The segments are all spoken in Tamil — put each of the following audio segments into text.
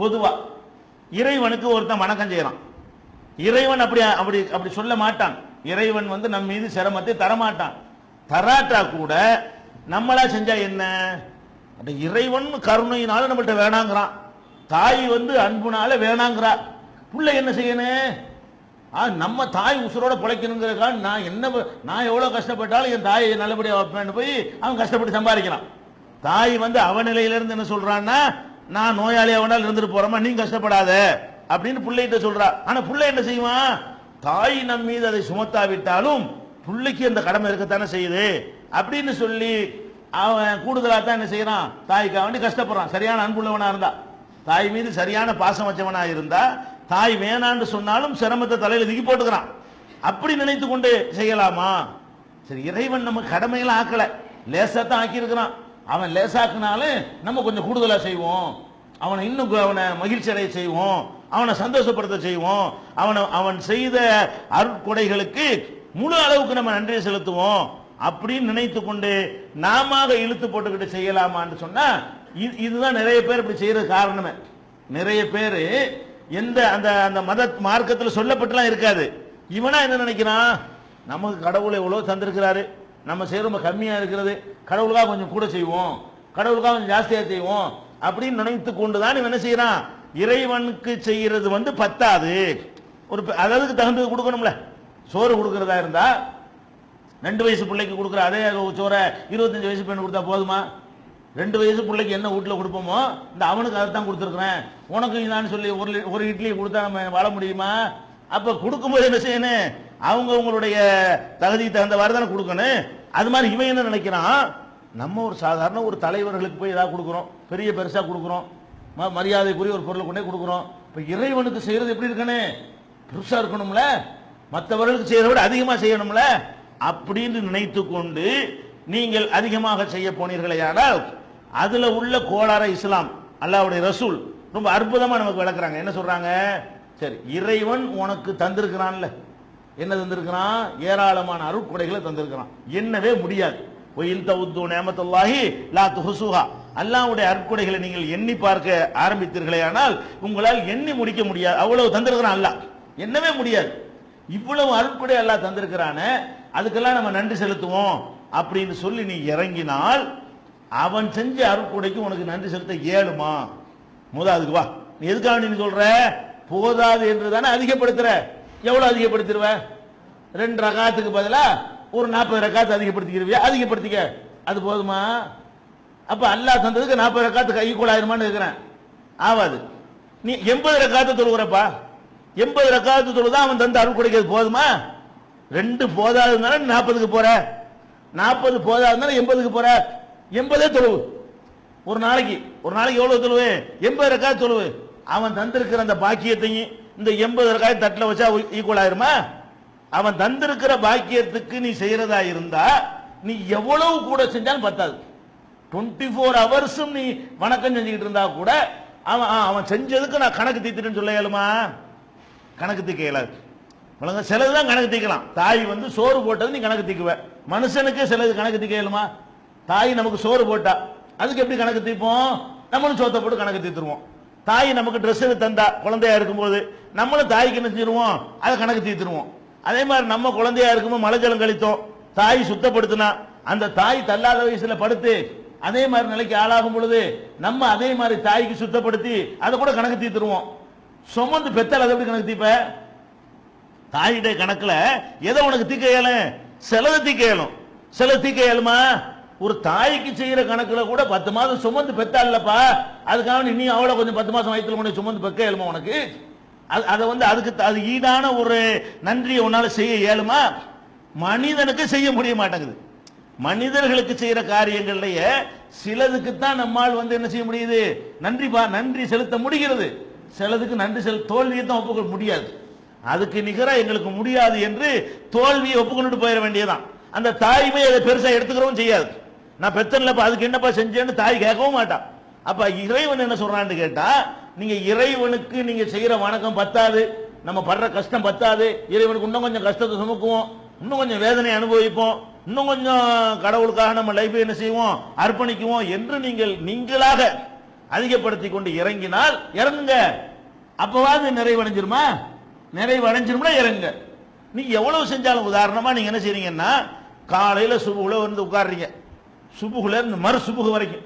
பொதுவா. இறைவனுக்கு ஒருத்தன் வணக்கம் செய்யறான். இறைவன் அப்படி அப்படி அப்படி சொல்ல மாட்டான். இறைவன் வந்து நம்ம மீது சிரமத்தை தரமாட்டான். தராட்டா கூட நம்மளா செஞ்சா என்ன? அந்த இறைவன் கருணையினால நம்மள்ட்ட வேணாங்கிறான். தாய் வந்து அன்புனால வேணாங்கிறா. புள்ள என்ன செய்யணும்? ஆ, நம்ம தாய் உசுரோட பிழைக்கணுங்கிறதுக்காக நான் என்ன நான் எவ்வளோ கஷ்டப்பட்டாலும் என் தாயை நல்லபடியாக வைப்பேன்னு போய் அவன் கஷ்டப்பட்டு சம்பாதிக்கிறான். தாய் வந்து அவநிலையிலேருந்து என்ன சொல்றான்னா நான் நோயாளி வேணாலும் இருந்துட்டு போறோமா நீ கஷ்டப்படாத அப்படின்னு பிள்ளைகிட்ட சொல்றா. ஆனா பிள்ளை என்ன செய்வான் தாய் நம் மீது அதை சுமத்தாவிட்டாலும் பிள்ளைக்கு அந்த கடமை இருக்கத்தானே செய்யுது அப்படின்னு சொல்லி அவன் கூடுதலாக தான் என்ன செய்யறான்? தாய்க்காக வேண்டி கஷ்டப்படுறான். சரியான அன்புள்ளவனா இருந்தா. தாய் மீது சரியான பாசம் வச்சவனா இருந்தா தாய் வேணான்னு சொன்னாலும் சிரமத்தை தலையில தூக்கி போட்டுக்கிறான். அப்படி நினைத்து கொண்டு செய்யலாமா? சரி இறைவன் நம்ம கடமையெல்லாம் ஆக்கல. லேசா தான் ஆக்கியிருக்கிறான். அவன் லேசாக்குனாலும் நம்ம கொஞ்சம் கூடுதலாக செய்வோம். அவனை இன்னும் அவனை மகிழ்ச்சி அடைய செய்வோம். அவனை சந்தோஷப்படுத்த செய்வோம். அவனை அவன் செய்த அருட்கொடைகளுக்கு முழு அளவுக்கு நம்ம நன்றியை செலுத்துவோம். அப்படின்னு நினைத்து கொண்டு நாம இழுத்து போட்டுக்கிட்டு செய்யலாமான்னு சொன்னா இது- இதுதான் நிறைய பேர் இப்படி செய்யறது காரணமே. நிறைய பேர் எந்த அந்த அந்த மத மார்க்கத்தில் சொல்லப்பட்டுலாம் இருக்காது. இவனா என்ன நினைக்கிறான்? நமக்கு கடவுளை எவ்வளோ தந்திருக்கிறாரு. நம்ம செய்கிறோம் கம்மியாக கம்மியா இருக்கிறது. கடவுளுக்காக கொஞ்சம் கூட செய்வோம். கடவுளுக்காக கொஞ்சம் ஜாஸ்தியா செய்வோம். அப்படின்னு நினைத்து கொண்டுதான் இவன் என்ன செய்யறான்? இறைவனுக்கு செய்யறது வந்து பத்தாது. ஒரு பெ- அததுக்கு தகுந்தது கொடுக்கணும்ல. சோறு கொடுக்கறதா இருந்தா ரெண்டு வயசு பிள்ளைக்கு கொடுக்குற அதே சோறை இருபத்தஞ்சு வயசு பெண் கொடுத்தா போதுமா? ரெண்டு வயசு பிள்ளைக்கு என்ன வீட்டில் கொடுப்போமோ இந்த அவனுக்கு அதை தான் கொடுத்துருக்குறேன். உனக்கு இதான்னு சொல்லி ஒரு ஒரு இட்லி கொடுத்தா நம்ம வாழ முடியுமா? அப்போ கொடுக்கும்போது என்ன செய்யணும்? அவங்க உங்களுடைய தகுதிக்கு தகுந்தவாறு தானே கொடுக்கணும். அது மாதிரி இவன் என்ன நினைக்கிறான்? நம்ம ஒரு சாதாரண ஒரு தலைவர்களுக்கு போய் ஏதாவது கொடுக்குறோம். பெரிய பெருசாக கொடுக்குறோம். ம- மரியாதைக்குரிய ஒரு பொருளை கொண்டே கொடுக்குறோம். இப்போ இறைவனுக்கு செய்கிறது எப்படி இருக்கணும் பெருசாக இருக்கணும்ல? மற்றவர்களுக்கு செய்கிறத விட அதிகமாக செய்யணும்ல? அப்படின்னு நினைத்து கொண்டு நீங்கள் அதிகமாக செய்ய போனீர்களேயானால் அதில் உள்ள கோளார இஸ்லாம் அல்லாஹ்வுடைய ரசூல் ரொம்ப அற்புதமாக நமக்கு விளக்குறாங்க. என்ன சொல்கிறாங்க சரி இறைவன் உனக்கு தந்திருக்கிறான்ல. என்ன தந்திருக்கிறான்? ஏராளமான அருட்கொடைகளை தந்திருக்கிறான். என்னவே முடியாது. ஒயில் தவுத்து நேமத்துல்லாஹி லா துஹசுஹா. அல்லாவுடைய அருட்கொடைகளை நீங்கள் எண்ணி பார்க்க ஆரம்பித்தீர்களே ஆனால் உங்களால் எண்ணி முடிக்க முடியாது. அவ்வளவு தந்திருக்கிறான் அல்லாஹ். என்னவே முடியாது. இவ்வளவு அருட்கொடை அல்லா தந்திருக்கிறான அதுக்கெல்லாம் நம்ம நன்றி செலுத்துவோம் அப்படின்னு சொல்லி நீ இறங்கினால் அவன் செஞ்ச அருட்கொடைக்கு உனக்கு நன்றி செலுத்த இயலுமா? முதலாவதுக்கு வா. நீ எதுக்காக நீ சொல்ற? போதாது என்று தானே அதிகப்படுத்துற. எவ்வளோ அதிகப்படுத்திடுவ ரெண்டு ரகாத்துக்கு பதிலாக ஒரு நாற்பது ரகாத்து அதிகப்படுத்திக்கிருவியா? அதிகப்படுத்திக்க. அது போதுமா? அப்போ அல்லாஹ் தந்ததுக்கு நாற்பது ரக்காத்துக்கு ஈக்குவல் ஆயிருமான்னு இருக்கிறேன் ஆவாது. நீ எண்பது ரக்காத்து தொழுகிறப்பா எண்பது ரக்காத்து தொழுதான் அவன் தந்து அருள் கொடுக்கிறது போதுமா? ரெண்டு போதாதுனால நாற்பதுக்கு போற. நாற்பது போதாதுனால எண்பதுக்கு போற. எண்பதே தொழுவு. ஒரு நாளைக்கு. ஒரு நாளைக்கு எவ்வளவு தொழுவு? எண்பது ரக்காத்து தொழுவு. அவன் தந்திருக்கிற அந்த பாக்கியத்தையும் இந்த எண்பது ரூபாய் தட்டில் வச்சா ஈக்குவல் ஆயிருமா? அவன் தந்திருக்கிற பாக்கியத்துக்கு நீ செய்யறதா இருந்தா நீ எவ்வளவு கூட செஞ்சாலும் பத்தாது. டுவெண்ட்டி ஃபோர் ஹவர்ஸும் நீ வணக்கம் செஞ்சுக்கிட்டு இருந்தா கூட அவன் ஆ, அவன் செஞ்சதுக்கு நான் கணக்கு தீத்துட்டேன்னு சொல்ல இயலுமா? கணக்கு தீக்க இயலாது. சிலது தான் கணக்கு தீக்கலாம் தாய் வந்து சோறு போட்டது நீ கணக்கு தீக்குவ மனுஷனுக்கே சிலது கணக்கு தீக்க இயலுமா? தாய் நமக்கு சோறு போட்டா அதுக்கு எப்படி கணக்கு தீப்போம் நம்மளும் சோத்தை போட்டு கணக்கு தீத்துருவோம் தாய் நமக்கு ட்ரெஸ் தந்தா குழந்தையா இருக்கும்போது நம்மளும் தாய்க்கு என்ன செஞ்சிருவோம்? அதை கணக்கு தீர்த்துருவோம். அதே மாதிரி நம்ம குழந்தையா இருக்கும்போது மழை ஜலம் கழித்தோம். தாய் சுத்தப்படுத்தினா அந்த தாய் தள்ளாத வயசுல படுத்து அதே மாதிரி நிலைக்கு ஆளாகும் பொழுது நம்ம அதே மாதிரி தாய்க்கு சுத்தப்படுத்தி அதை கூட கணக்கு தீர்த்துருவோம். சுமந்து பெத்தால் அதை எப்படி கணக்கு தீப்ப தாயிட கணக்குல எதை உனக்கு தீக்க இயலும்? சிலது தீக்க இயலும். சில தீக்க இயலுமா? ஒரு தாய்க்கு செய்யற கணக்குல கூட பத்து மாதம் சுமந்து பெத்தாலப்பா அதுக்காக நீ அவளை கொஞ்சம் பத்து மாசம் வயிற்றுல கொண்டு சுமந்து பெக்க இயலுமா உனக்கு? அது- அதை வந்து அதுக்கு த- அது ஈடான ஒரு நன்றியை உன்னால செய்ய இயலுமா? மனிதனுக்கு செய்ய முடிய மாட்டேங்குது. மனிதர்களுக்கு செய்யற காரியங்கள்லயே சிலதுக்கு தான் நம்மால் வந்து என்ன செய்ய முடியுது? நன்றி பா நன்றி செலுத்த முடிகிறது. சிலதுக்கு நன்றி செல் தோல்வியை தான் ஒப்புக்க முடியாது. அதுக்கு நிகரா எங்களுக்கு முடியாது என்று தோல்வியை ஒப்புக்கொண்டு போயிட வேண்டியதுதான். அந்த தாய்மை அதை பெருசா எடுத்துக்கிறவும் செய்யாது. நான் பெத்தன்லப்பா அதுக்கு என்னப்பா செஞ்சேன்னு தாய் கேட்கவும் மாட்டான் அப்ப இறைவன் என்ன சொல்றான்னு கேட்டா நீங்க இறைவனுக்கு நீங்க செய்யற வணக்கம் பத்தாது நம்ம படுற கஷ்டம் பத்தாது இறைவனுக்கு இன்னும் கொஞ்சம் கஷ்டத்தை சுமக்குவோம் இன்னும் கொஞ்சம் வேதனை அனுபவிப்போம் இன்னும் கொஞ்சம் கடவுளுக்காக நம்ம லைஃப் என்ன செய்வோம் அர்ப்பணிக்குவோம் என்று நீங்கள் நீங்களாக அதிகப்படுத்தி கொண்டு இறங்கினால் இறங்குங்க. அப்பவாது நிறைவடைஞ்சிருமா? நிறைவடைஞ்சிரும்னா இறங்குங்க. நீ எவ்வளவு செஞ்சாலும் உதாரணமா நீங்க என்ன செய்றீங்கன்னா காலையில சுபுல வந்து உட்காடுறீங்க சுபுகுல இருந்து மறு சுபுகு வரைக்கும்.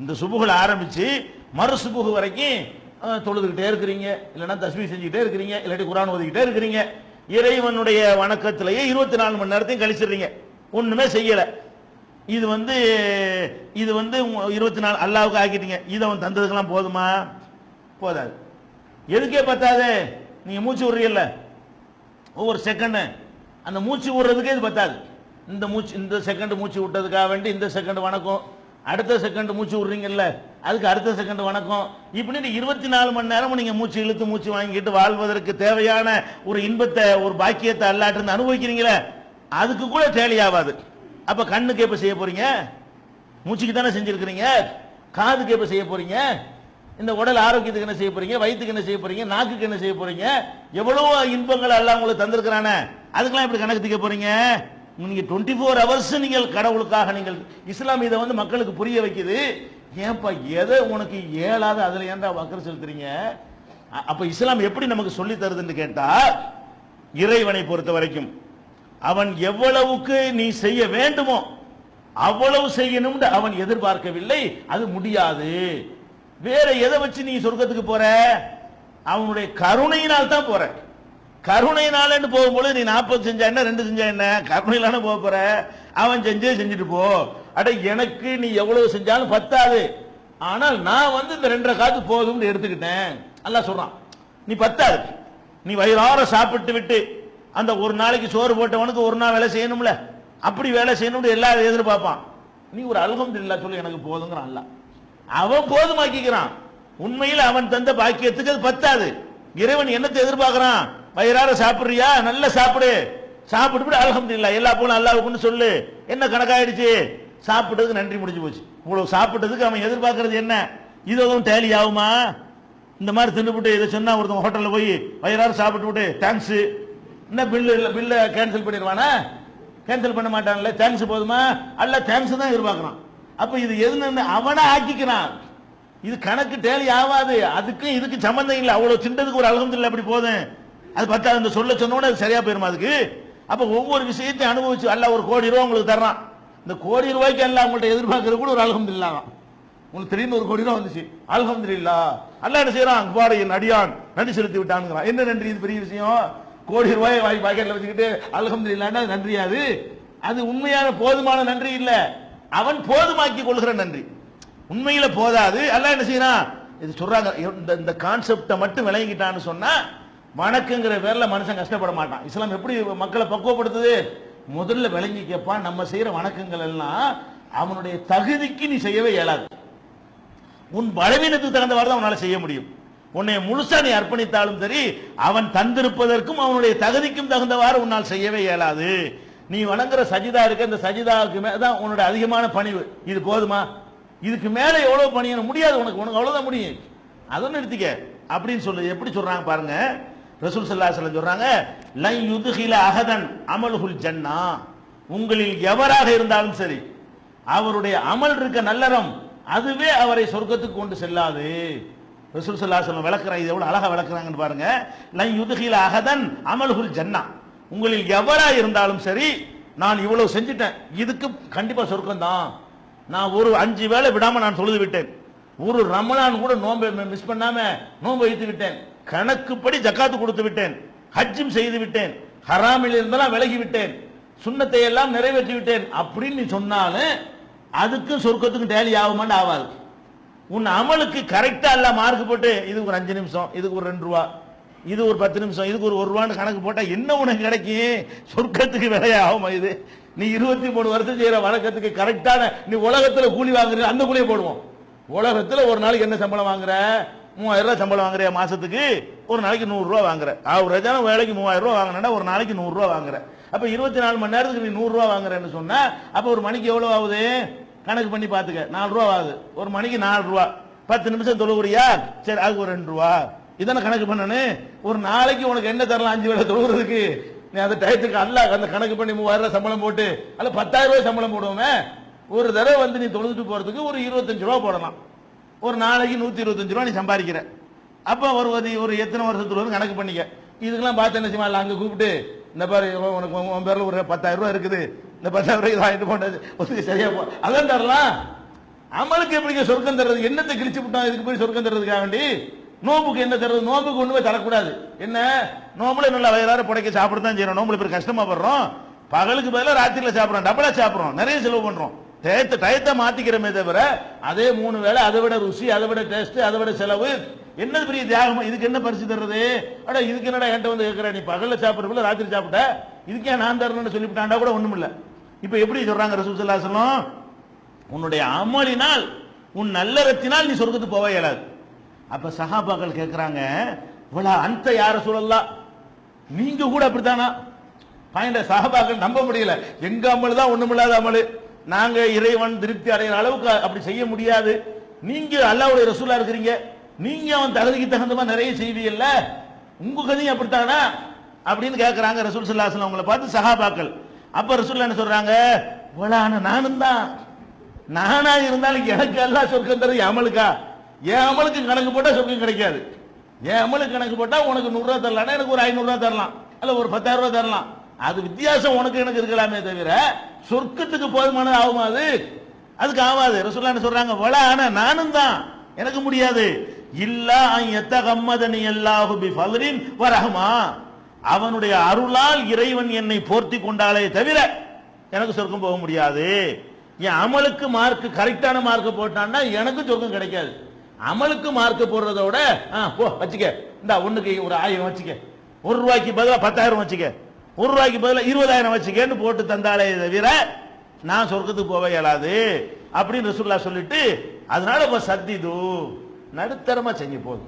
இந்த சுபுகுல ஆரம்பிச்சு மறு சுபுகு வரைக்கும் தொழுதுகிட்டே இருக்கிறீங்க. இல்லைன்னா தஸ்மி செஞ்சுக்கிட்டே இருக்கிறீங்க. இல்லாட்டி குரான் ஓதிக்கிட்டே இருக்கிறீங்க. இறைவனுடைய வணக்கத்திலேயே இருபத்தி நாலு மணி நேரத்தையும் கழிச்சிடுறீங்க. ஒண்ணுமே செய்யல. இது வந்து இது வந்து இருபத்தி நாலு அல்லாவுக்கு ஆக்கிட்டீங்க. இதை அவன் தந்ததுக்கெல்லாம் போதுமா? போதாது. எதுக்கே பத்தாது? நீங்க மூச்சு விடுறீல்ல ஒவ்வொரு செகண்ட் அந்த மூச்சு விடுறதுக்கே இது பத்தாது. இந்த மூச்சு இந்த செகண்ட் மூச்சு விட்டதுக்காக வேண்டி இந்த செகண்ட் வணக்கம். அடுத்த செகண்ட் மூச்சு விடுறீங்கல்ல அதுக்கு அடுத்த செகண்ட் வணக்கம். இப்படின்னு இருபத்தி நாலு மணி நேரமும் நீங்க மூச்சு இழுத்து மூச்சு வாங்கிட்டு வாழ்வதற்கு தேவையான ஒரு இன்பத்தை ஒரு பாக்கியத்தை அல்லாட்டிருந்து அனுபவிக்கிறீங்களே அதுக்கு கூட தேவையாகாது அப்ப கண்ணுக்கு எப்ப செய்ய போறீங்க? மூச்சுக்கு தானே செஞ்சிருக்கிறீங்க? காதுக்கு எப்ப செய்ய போறீங்க? இந்த உடல் ஆரோக்கியத்துக்கு என்ன செய்ய போறீங்க? வயிற்றுக்கு என்ன செய்ய போறீங்க? நாக்குக்கு என்ன செய்ய போறீங்க? எவ்வளவு இன்பங்கள் எல்லாம் உங்களுக்கு தந்திருக்கிறானே அதுக்கெல்லாம் எப்படி கணக்கு தீக்க போறீங்க? நீங்க டுவெண்ட்டி ஃபோர் ஹவர்ஸ் நீங்கள் கடவுளுக்காக நீங்கள் இஸ்லாம் இதை வந்து மக்களுக்கு புரிய வைக்குது. ஏன்பா எதை உனக்கு ஏழாத அதில் ஏன்டா வக்கர செலுத்துறீங்க? அப்போ அப்ப இஸ்லாம் எப்படி நமக்கு சொல்லி தருதுன்னு கேட்டா இறைவனை பொறுத்த வரைக்கும். அவன் எவ்வளவுக்கு நீ செய்ய வேண்டுமோ அவ்வளவு செய்யணும்னு அவன் எதிர்பார்க்கவில்லை. அது முடியாது. வேற எதை வச்சு நீ சொர்க்கத்துக்கு போற? அவனுடைய கருணையினால் தான் போற. கருணையினாலன்னு போகும்போது நீ நாற்பது செஞ்சா என்ன? ரெண்டு செஞ்சா என்ன? கருணையிலான போக போற. அவன் செஞ்சே செஞ்சுட்டு போ. அட எனக்கு நீ எவ்வளவு செஞ்சாலும் பத்தாது. ஆனால் நான் வந்து இந்த ரெண்டரை காத்து போதும்னு எடுத்துக்கிட்டேன். நல்லா சொல்றான். நீ பத்தாது. நீ வயிறார சாப்பிட்டு விட்டு அந்த ஒரு நாளைக்கு சோறு போட்டவனுக்கு ஒரு நாள் வேலை செய்யணும்ல? அப்படி வேலை செய்யணும்னு எல்லாரும் எதிர்பார்ப்பான். நீ ஒரு அல்ஹம்துலில்லாஹ் சொல்லி எனக்கு போதுங்கிறான் அல்ல அவன் போதுமாக்கிக்கிறான். உண்மையில் அவன் தந்த பாக்கியத்துக்கு அது பத்தாது. இறைவன் என்னத்தை எதிர்பார்க்கிறான்? வயிறார சாப்பிடுறியா? நல்லா சாப்பிடு. சாப்பிட்டு அல்ஹம்துலில்லாஹ் எல்லா போலும் அல்லாவுக்குன்னு சொல்லு. என்ன கணக்காயிடுச்சு? சாப்பிட்டதுக்கு நன்றி முடிஞ்சு போச்சு. இவ்வளவு சாப்பிட்டதுக்கு அவன் எதிர்பார்க்கறது என்ன? இது எதுவும் டேலி ஆகுமா? இந்த மாதிரி தின்னுபிட்டு இதை சொன்னா ஒருத்தன் ஹோட்டலில் போய் வயிறார சாப்பிட்டு விட்டு தேங்க்ஸ் என்ன பில்லு இல்லை பில்லை கேன்சல் பண்ணிடுவானா? கேன்சல் பண்ண மாட்டான்ல. தேங்க்ஸ் போதுமா? அல்ல தேங்க்ஸ் தான் எதிர்பார்க்கறான். அப்போ இது எதுன்னு அவனை ஆக்கிக்கிறான். இது கணக்கு டேலி ஆகாது. அதுக்கும் இதுக்கு சம்மந்தம் இல்லை. அவ்வளோ சின்னதுக்கு ஒரு அலகம்தில்லை அப்படி போதும். அது பத்தாது இந்த சொல்ல சொன்னோட அது சரியா போயிருமா அதுக்கு? அப்ப ஒவ்வொரு விஷயத்தையும் அனுபவிச்சு அல்ல ஒரு கோடி ரூபா உங்களுக்கு தர்றான். இந்த கோடி ரூபாய்க்கு எல்லாம் உங்கள்கிட்ட எதிர்பார்க்கறது கூட ஒரு அலகம்தில்லா உங்களுக்கு திடீர்னு ஒரு கோடி ரூபா வந்துச்சு? அல்ஹம்த்ரில்லா அல்ல என்ன செய்யறான்? பாரு என் அடியான் நன்றி செலுத்தி விட்டானுங்கிறான். என்ன நன்றி? இது பெரிய விஷயம். கோடி ரூபாய் வாங்கி பாக்கெட்ல வச்சுக்கிட்டு அல்ஹம்துலில்லான்னா அது நன்றியாது அது? உண்மையான போதுமான நன்றி இல்ல. அவன் போதுமாக்கி கொள்கிற நன்றி. உண்மையில போதாது. அல்ல என்ன செய்யறான்? இது சொல்றாங்க இந்த இந்த கான்செப்டை மட்டும் விளங்கிட்டான்னு சொன்னா வணக்கங்கிற பேரில் மனுஷன் கஷ்டப்பட மாட்டான். இஸ்லாம் எப்படி மக்களை பக்குவப்படுத்துது? முதல்ல விளங்கிக்கப்பா நம்ம செய்கிற வணக்கங்கள் எல்லாம் அவனுடைய தகுதிக்கு நீ செய்யவே இயலாது. உன் பலவீனத்துக்கு தகுந்தவாறு தான் அவனால் செய்ய முடியும். உன்னை முழுசா நீ அர்ப்பணித்தாலும் சரி அவன் தந்திருப்பதற்கும் அவனுடைய தகுதிக்கும் தகுந்தவாறு உன்னால் செய்யவே இயலாது. நீ வணங்குற சஜிதா இருக்க இந்த சஜிதாவுக்கு மேலே தான் உன்னோட அதிகமான பணிவு. இது போதுமா? இதுக்கு மேலே எவ்வளோ பணியணும்? முடியாது உனக்கு. உனக்கு அவ்வளோதான் முடியும். அதை நிறுத்திக்க அப்படின்னு சொல்லு. எப்படி சொல்றாங்க பாருங்க. ரசூல் சல்லா அலைஹி சொல்றாங்க லை யுதுகில அகதன் அமலுகுல் ஜன்னா. உங்களில் எவராக இருந்தாலும் சரி அவருடைய அமல் இருக்க நல்லறம் அதுவே அவரை சொர்க்கத்துக்கு கொண்டு செல்லாது. ரசூல் சல்லா அலைஹி விளக்குறாங்க இது எவ்வளோ அழகாக விளக்குறாங்கன்னு பாருங்க. லை யுதுகில அகதன் அமல்ஹுல் ஜன்னா. உங்களில் எவராக இருந்தாலும் சரி நான் இவ்வளவு செஞ்சுட்டேன் இதுக்கு கண்டிப்பாக சொர்க்கம் தான். நான் ஒரு அஞ்சு வேளை விடாமல் நான் தொழுது விட்டேன். ஒரு ரமலான் கூட நோன்பை மிஸ் பண்ணாமல் நோன்பை வைத்து விட்டேன். கணக்குப்படி ஜக்காத்து கொடுத்து விட்டேன். ஹஜ்ஜும் செய்து விட்டேன். ஹராமில் இருந்தெல்லாம் விலகி விட்டேன். சுண்ணத்தை எல்லாம் நிறைவேற்றி விட்டேன். அப்படின்னு நீ சொன்னாலும் அதுக்கும் சொர்க்கத்துக்கும் டேலி ஆகுமான்னு ஆகாது உன் அமலுக்கு கரெக்டா எல்லாம் மார்க் போட்டு இதுக்கு ஒரு அஞ்சு நிமிஷம் இதுக்கு ஒரு ரெண்டு ரூபா இது ஒரு பத்து நிமிஷம் இதுக்கு ஒரு ஒரு ரூபான்னு கணக்கு போட்டா என்ன உனக்கு கிடைக்கும்? சொர்க்கத்துக்கு விலையாகுமா இது? நீ இருபத்தி மூணு வருஷம் செய்யற வழக்கத்துக்கு கரெக்டான நீ உலகத்துல கூலி வாங்குற அந்த கூலியை போடுவோம். உலகத்துல ஒரு நாளைக்கு என்ன சம்பளம் வாங்குற? மூவாயிரம் ரூபாய் சம்பளம் வாங்குறியா மாசத்துக்கு? ஒரு நாளைக்கு நூறு ரூபா வாங்குற. ஆவரேஜான வேலைக்கு மூவாயிரம் ரூபாய் வாங்கினா ஒரு நாளைக்கு நூறு ரூபாய் வாங்குற. அப்ப இருபத்தி நாலு மணி நேரத்துக்கு நீ நூறு ரூபாய் வாங்குறேன்னு சொன்னா அப்ப ஒரு மணிக்கு எவ்வளவு ஆகுது? கணக்கு பண்ணி பாத்துக்க. நாலு ரூபா ஆகுது. ஒரு மணிக்கு நாலு ரூபா. பத்து நிமிஷம் தொழுகுறியா? சரி அதுக்கு ஒரு ரெண்டு ரூபா. இதானே கணக்கு பண்ணனு? ஒரு நாளைக்கு உனக்கு என்ன தரலாம்? அஞ்சு வேலை தொழுகிறதுக்கு? நீ அந்த டயத்துக்கு அல்ல அந்த கணக்கு பண்ணி மூவாயிரம் ரூபாய் சம்பளம் போட்டு அல்ல பத்தாயிரம் ரூபாய் சம்பளம் போடுவோமே. ஒரு தடவை வந்து நீ தொழுதுட்டு போறதுக்கு ஒரு இருபத்தஞ்சு ரூபா போடலாம். ஒரு நாளைக்கு நூத்தி இருபத்தஞ்சு ரூபா நீ சம்பாதிக்கிற. அப்ப ஒரு ஒரு- ஒரு எத்தனை வருஷத்துல வந்து கணக்கு பண்ணிக்க. இதுக்கெல்லாம் பார்த்து என்ன செய்வாங்க அங்க கூப்பிட்டு இந்த பாரு உனக்கு உன் பேரில் பேர்ல ஒரு பத்தாயிரம் ரூபா இருக்குது. இந்த பத்தாயிரம் ரூபாய் வாங்கிட்டு போனது ஒத்துக்கு சரியா போ. அதான் தரலாம். அமலுக்கு எப்படி சொர்க்கம் தர்றது? என்னத்தை கிழிச்சு விட்டோம்? இதுக்கு போய் சொர்க்கம் தர்றதுக்காக வேண்டி? நோம்புக்கு என்ன தர்றது? நோம்புக்கு ஒண்ணுமே தரக்கூடாது. என்ன? நோம்புல நல்லா வயிறார புடைக்க சாப்பிட தான் செய்யறோம். நோம்புல பேர் கஷ்டமா படுறோம். பகலுக்கு பதிலாக ராத்திரியில் சாப்பிட்றோம். டபுளாக சாப்பிட்றோம். நிறைய செலவு பண்ணுறோம் டயத்தை டயத்தை மாத்திக்கிறமே தவிர அதே மூணு வேளை அதை விட ருசி அதை விட டேஸ்ட் அதை விட செலவு என்னது பெரிய தியாகம்? இதுக்கு என்ன பரிசு தர்றது? அட இதுக்கு என்னடா என்கிட்ட வந்து கேட்குற நீ பகல்ல சாப்பிடுறதுல ராத்திரி சாப்பிட்ட? இதுக்கே நான் தரணும்னு சொல்லிவிட்டாண்டா கூட ஒண்ணும் இல்ல இப்ப எப்படி சொல்றாங்க ரசூல் சொல்லும் உன்னுடைய அமலினால் உன் நல்லறத்தினால் நீ சொர்க்கத்துக்கு போக இயலாது. அப்ப சஹாபாக்கள் கேட்குறாங்க இவ்வளோ அந்த யார சொல்லலாம் நீங்க கூட அப்படித்தானா? பாயிண்ட சஹாபாக்கள் நம்ப முடியல. எங்க அமல் தான் ஒன்றுமில்லாத அமல். நாங்க இறைவன் திருப்தி அடைகிற அளவுக்கு அப்படி செய்ய முடியாது. நீங்க அல்லாவுடைய ரசூலா இருக்கிறீங்க. நீங்க அவன் தகுதிக்கு தகுந்த மாதிரி நிறைய செய்வீங்கல்ல. உங்க கதையும் அப்படித்தானா? அப்படின்னு கேட்கறாங்க ரசூல் ஸல்லல்லாஹு அலைஹி பார்த்து சகாபாக்கள் அப்ப ரசூல் என்ன சொல்றாங்க? "வலா நானும் தான். நானா இருந்தாலும் எனக்கு எல்லாம் சொர்க்கம் தருது அமலுக்கா? என் அமலுக்கு கணக்கு போட்டா சொர்க்கம் கிடைக்காது. என் அமலுக்கு கணக்கு போட்டா உனக்கு நூறுரூவா தரலாம். எனக்கு ஒரு ஐநூறுரூவா தரலாம். அல்ல ஒரு பத்தாயிரம் ரூபா தரலாம். அது வித்தியாசம் உனக்கு எனக்கு இருக்கலாமே தவிர சொர்க்கத்துக்கு போதுமானது ஆகுமா அது? அதுக்கு ஆகாது ரசூல்லா என்ன சொல்றாங்க? வள ஆனா நானும் தான். எனக்கு முடியாது. இல்லா எத்த கம்மதனி அல்லாஹு பி ஃபதலின் வரஹமா. அவனுடைய அருளால் இறைவன் என்னை போர்த்தி கொண்டாலே தவிர எனக்கு சொர்க்கம் போக முடியாது. என் அமலுக்கு மார்க் கரெக்டான மார்க் போட்டான்னா எனக்கு சொர்க்கம் கிடைக்காது. அமலுக்கு மார்க் போடுறத விட ஆ, போ வச்சுக்க. இந்த ஒண்ணுக்கு ஒரு ஆயிரம் வச்சுக்க. ஒரு ரூபாய்க்கு பதிலாக பத்தாயிரம் வச்சுக்க. ஒரு ரூபாய்க்கு பதிலா இருபதாயிரம் வச்சுக்கேன்னு போட்டு தந்தாலே தவிர நான் சொர்க்கத்துக்கு போக இயலாது அப்படின்னு ரசுல்லா சொல்லிட்டு அதனால இப்ப சத்திது நடுத்தரமா செஞ்சு போகுது.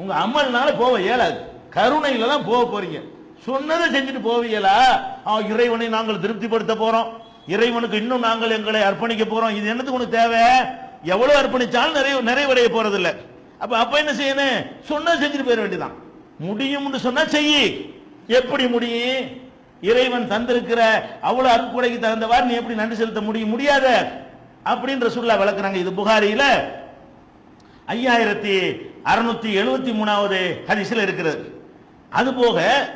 உங்க அமல்னால போக இயலாது. கருணையில தான் போக போறீங்க. சொன்னதை செஞ்சுட்டு போவீங்களா இறைவனை நாங்கள் திருப்திப்படுத்த போறோம். இறைவனுக்கு இன்னும் நாங்கள் எங்களை அர்ப்பணிக்க போறோம். இது என்னத்துக்கு உனக்கு தேவை? எவ்வளவு அர்ப்பணிச்சாலும் நிறைய நிறைவடைய போறது இல்லை அப்ப அப்ப என்ன செய்யணும்? சொன்னதை செஞ்சுட்டு போயிட வேண்டியதான் முடியும்னு சொன்னா செய்யி. எப்படி முடியும் இறைவன் தந்திருக்கிற அவ்வளவு அருக்குடைக்கு தகுந்தவாறு நீ எப்படி நன்றி செலுத்த முடியும்? முடியாத. அப்படின்னு ரசூல்லா விளக்குறாங்க. இது புகாரியில ஐயாயிரத்தி அறுநூத்தி எழுபத்தி மூணாவது ஹரிசில் இருக்கிறது. அது போக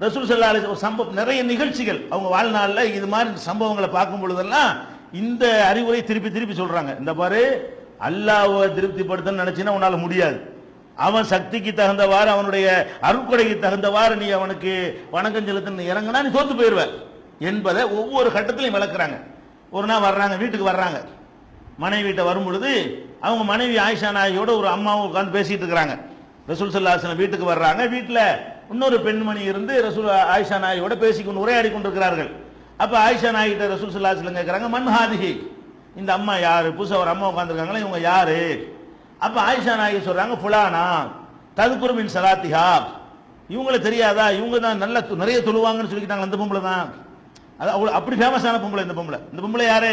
ரசூல் ஸல்லல்லாஹு சம்பவம் நிறைய நிகழ்ச்சிகள். அவங்க வாழ்நாளில் இது மாதிரி சம்பவங்களை பார்க்கும் பொழுதெல்லாம் இந்த அறிவுரை திருப்பி திருப்பி சொல்றாங்க. இந்த பாரு அல்லாவை திருப்திப்படுத்தணும்னு நினைச்சினா உன்னால முடியாது. அவன் சக்திக்கு தகுந்தவாறு அவனுடைய அருட்கொடைக்கு தகுந்தவாறு நீ அவனுக்கு வணக்கம் செலுத்தின இறங்கினா நீ தோத்து போயிடுவ என்பதை ஒவ்வொரு கட்டத்திலையும் விளக்குறாங்க. ஒரு நாள் வர்றாங்க வீட்டுக்கு வர்றாங்க. மனைவி வீட்டை வரும் பொழுது அவங்க மனைவி ஆயிஷா நாயோட ஒரு அம்மாவும் உட்காந்து பேசிட்டு இருக்கிறாங்க. ரசூல் சல்லாசன வீட்டுக்கு வர்றாங்க. வீட்டில் இன்னொரு பெண்மணி இருந்து ரசூல் ஆயிஷா நாயோட பேசிக்கொண்டு உரையாடி கொண்டிருக்கிறார்கள். அப்போ ஆயிஷா நாய்கிட்ட ரசூல் சல்லாஹன் கேட்குறாங்க மன்ஹாதிகி இந்த அம்மா யார்? புதுசாக ஒரு அம்மா உட்காந்துருக்காங்களே இவங்க யாரு? அப்ப ஆயிஷா நாயகி சொல்றாங்க புலானா ததுக்குருமின் சலாத்திஹா. இவங்களை தெரியாதா? இவங்க தான் நல்ல நிறைய தொழுவாங்கன்னு சொல்லிக்கிட்டாங்க அந்த பொம்பளை தான். அது அவ்வளோ அப்படி ஃபேமஸான பொம்பளை இந்த பொம்பளை. இந்த பொம்பளை யாரு?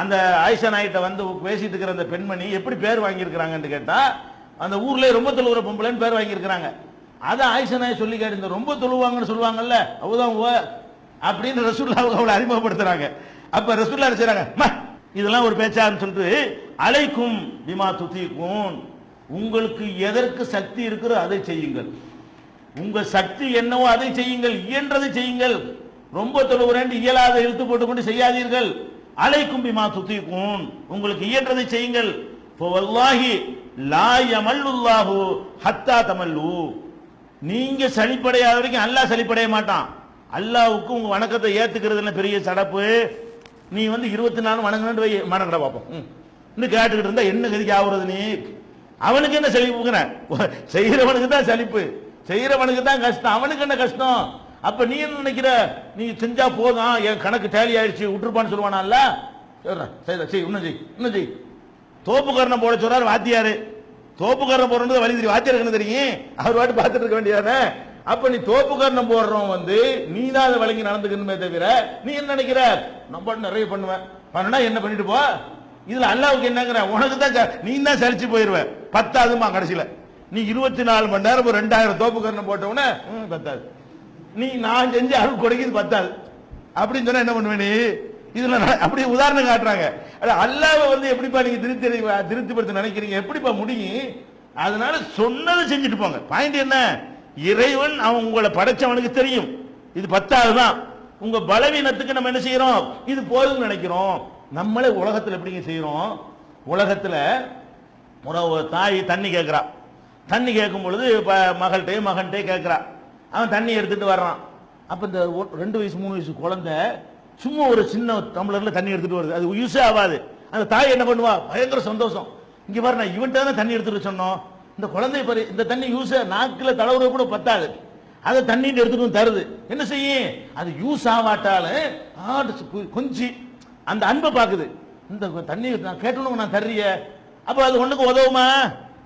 அந்த ஆயிஷா நாயிட்ட வந்து பேசிட்டு இருக்கிற அந்த பெண்மணி எப்படி பேர் வாங்கியிருக்கிறாங்கன்னு கேட்டா அந்த ஊர்ல ரொம்ப தொழுகிற பொம்பளைன்னு பேர் வாங்கியிருக்கிறாங்க. அதை ஆயிஷா நாய் சொல்லி கேட்டு இந்த ரொம்ப தொழுவாங்கன்னு சொல்லுவாங்கல்ல அவதான் உவ. அப்படின்னு ரசூல்லா அவங்க அவளை அறிமுகப்படுத்துறாங்க. அப்ப ரசூல்லா என்ன செய்றாங்க? இதெல்லாம் ஒரு பேச்சான்னு சொல்லிட்டு அலைக்கும் பிமா துத்திக்கும் உங்களுக்கு எதற்கு சக்தி இருக்கிறோ அதை செய்யுங்கள். உங்க சக்தி என்னவோ அதை செய்யுங்கள் இயன்றதை செய்யுங்கள். ரொம்ப தொழுகிறேன் இயலாத இழுத்து போட்டுக்கொண்டு செய்யாதீர்கள். அலைக்கும் பிமா துத்திக்கும் உங்களுக்கு இயன்றதை செய்யுங்கள். வல்லாஹி லா யமல்லுல்லாஹு ஹத்தா தமல்லு. நீங்க சளிப்படையாத வரைக்கும் அல்லாஹ் சளிப்படைய மாட்டான். அல்லாஹ்வுக்கு உங்க வணக்கத்தை ஏத்துக்கிறது என்ன பெரிய சடப்பு. நீ வந்து இருபத்தி நாலு வணங்கணும்னு வை வணங்கட பார்ப்போம். இன்னும் கேட்டுக்கிட்டு இருந்தா என்ன கதிக்கு ஆகுறது நீ? அவனுக்கு என்ன சலிப்புங்கிற செய்யறவனுக்கு தான் சலிப்பு செய்யறவனுக்கு தான் கஷ்டம். அவனுக்கு என்ன கஷ்டம்? அப்ப நீ என்ன நினைக்கிற? நீ செஞ்சா போதும். என் கணக்கு டேலி ஆயிடுச்சு விட்டுருப்பான்னு சொல்லுவானால சரிடா, செய் இன்னும் செய் இன்னும் செய். தோப்புக்கரணம் போட சொல்றாரு வாத்தியாரு. தோப்புக்கரணம் போடுறது வழி தெரியும். வாத்தியாருக்கு என்ன தெரியும்? அவர் வாட்டு பார்த்துட்டு இருக்க வேண்டியதானே? அப்ப நீ தோப்புக்கரணம் போடுறோம் வந்து நீ தான் அதை வழங்கி நடந்துக்கணுமே தவிர நீ என்ன நினைக்கிற? நம்ம நிறைய பண்ணுவேன். பண்ணனா என்ன பண்ணிட்டு போ? இதுல அல்லாவுக்கு என்னங்கிற? உனக்கு தான் நீ தான் சரிச்சு போயிருவ. பத்தாதுமா கடைசியில. நீ இருபத்தி நாலு மணி நேரம் ஒரு ரெண்டாயிரம் தோப்புக்கரணம் போட்ட உடனே பத்தாது. நீ நான் செஞ்ச அருள் கொடுக்கிறது பத்தாது. அப்படின்னு சொன்னா என்ன பண்ணுவே நீ? இதுல நான் அப்படி உதாரணம் காட்டுறாங்க. அது வந்து எப்படிப்பா நீங்க திருத்தி திருப்திப்படுத்த நினைக்கிறீங்க? எப்படிப்பா முடியும்? அதனால சொன்னதை செஞ்சுட்டு போங்க. பாயிண்ட் என்ன? இறைவன் அவன் உங்களை படைச்சவனுக்கு தெரியும். இது பத்தாவது தான் உங்க பலவீனத்துக்கு நம்ம என்ன செய்யறோம்? இது போதும்னு நினைக்கிறோம். நம்மளே உலகத்தில் எப்படிங்க செய்கிறோம் உலகத்தில் ஒரு தாய் தண்ணி கேட்குறா. தண்ணி கேட்கும் பொழுது இப்போ மகள்கிட்டே மகன்கிட்டே கேட்குறா. அவன் தண்ணி எடுத்துகிட்டு வர்றான். அப்போ இந்த ரெண்டு வயசு மூணு வயசு குழந்தை சும்மா ஒரு சின்ன தமிழரில் தண்ணி எடுத்துகிட்டு வருது. அது யூஸே ஆகாது. அந்த தாய் என்ன பண்ணுவா? பயங்கர சந்தோஷம். இங்கே பாரு நான் இவன்ட்ட தான் தண்ணி எடுத்துகிட்டு சொன்னோம். இந்த குழந்தை பாரு இந்த தண்ணி யூஸே நாக்கில் தடவுற கூட பத்தாது. அதை தண்ணிட்டு எடுத்துட்டு வந்து தருது. என்ன செய்யும்? அது யூஸ் ஆகாட்டாலும் ஆடு கொஞ்சி அந்த அன்பை பார்க்குது. இந்த தண்ணி நான் கேட்டணும் நான் தர்றிய. அப்போ அது ஒன்றுக்கு உதவுமா?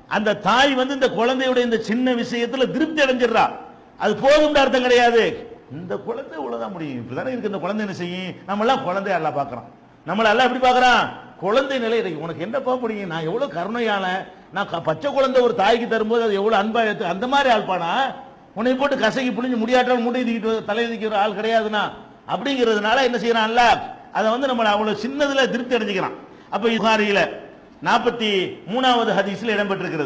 அந்த தாய் வந்து இந்த குழந்தையுடைய இந்த சின்ன விஷயத்தில் திருப்தி அடைஞ்சிடுறா. அது போதும்ன்ற அர்த்தம் கிடையாது. இந்த குழந்தை இவ்வளோதான் முடியும். இப்படிதானே இருக்கு இந்த குழந்தை என்ன செய்யும்? நம்மளாம் எல்லாம் குழந்தை எல்லாம் பார்க்குறோம் நம்மள எல்லாம் எப்படி பார்க்குறான்? குழந்தை நிலை இருக்கு. உனக்கு என்னப்பா முடியும் நான் எவ்வளோ கருணையான நான் க- பச்சை குழந்தை ஒரு தாய்க்கு தரும்போது அது எவ்வளோ அன்பா எடுத்து அந்த மாதிரி ஆள்பானா? உன்னை போட்டு கசகி புளிஞ்சு முடியாட்டால் முட்டை தூக்கிட்டு தலையை ஆள் கிடையாதுன்னா அப்படிங்கிறதுனால என்ன செய்யறான்ல அதை வந்து நம்ம அவ்வளவு சின்னதுல திருப்தி அடைஞ்சுக்கிறான் அப்ப புகாரியில நாற்பத்தி மூணாவது ஹதீஸ்ல இடம்பெற்றிருக்கிறது